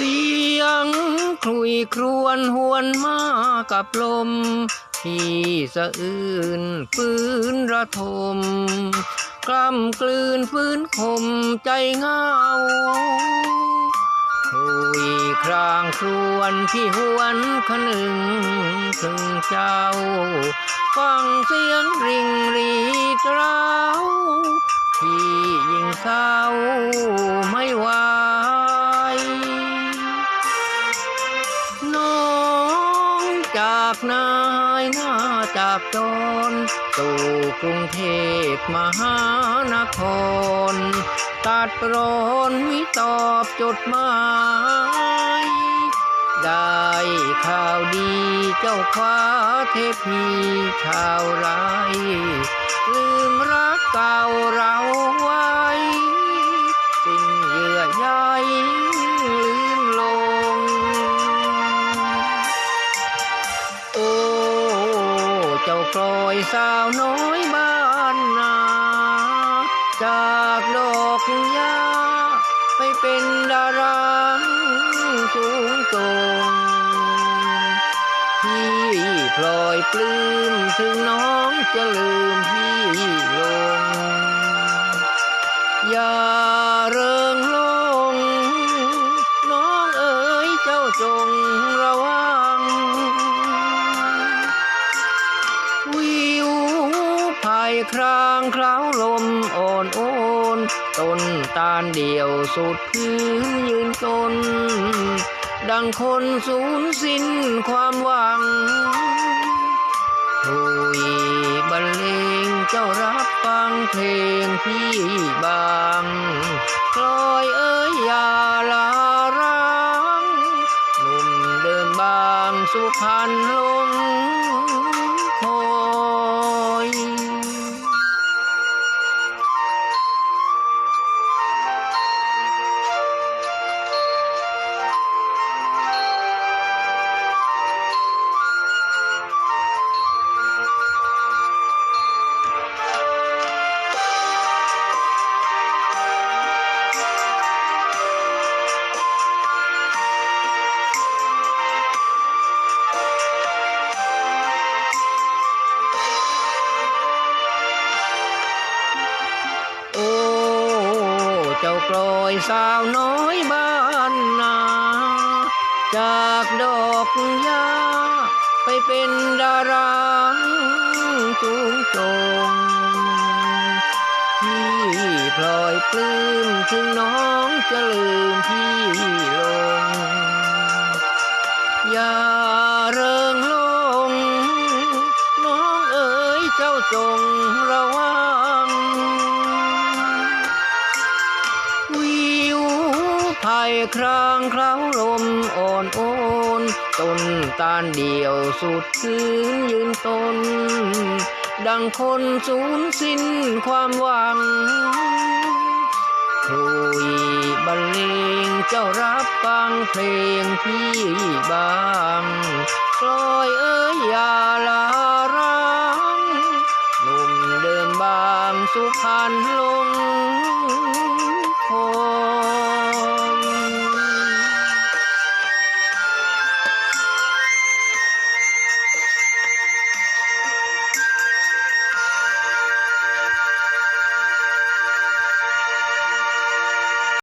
เสียงคลุยครวนหวนมากับลมที่สะอื้นปืนระทม กล้ำกลืนฟื้นคมใจเงาคุยครางครวนที่หวนคนึงถึงเจ้า ฟังเสียงริงรีดร้ น้องจากนายหน้าจากจนสู่กรุงเทพมหานครตัดรอนมิตอบจดหมายได้ข่าวดีเจ้าคว้าเทพีชาวไรลืมรักเก่าเราไว้ สิ้นเยื่อใย เจ้ากลอยสาวน้อยบ้านนา จากดอกยาไปเป็นดาราสูงโต่งพี่พลอยปลื้มถึงน้องจะลืมพี่ลง อย่าเริงลง น้องเอ๋ยเจ้าจงระวัง ครางคราวลมอ่อนโอนต้นตาลเดี่ยวสุดพื้นยืนต้นดังคนสูญสิ้นความหวังคุยบรรเลงเจ้ารับฟังเพลงพี่บางกลอยเอ้ยอย่าลาร้างหนุ่มเดินบางสุพรรณล เจ้ากลอยสาวน้อยบ้านนา จากดอกยาไปเป็นดาราสูงจงพี่พลอยปลื้มถึงน้องจะลืมพี่ลง อย่าเริงลง น้องเอ๋ยเจ้าจงระวัง ภายครางคราวลมอ่อนโอนต้นตาลเดี่ยวสุดพื้นยืนต้นดังคนสูญสิ้นความหวังคลุยบรรเลงเจ้ารับฟังเพลงพี่บางกลอยเอ้ยอย่าลาร้างหนุ่มเดินบางสุพรรณล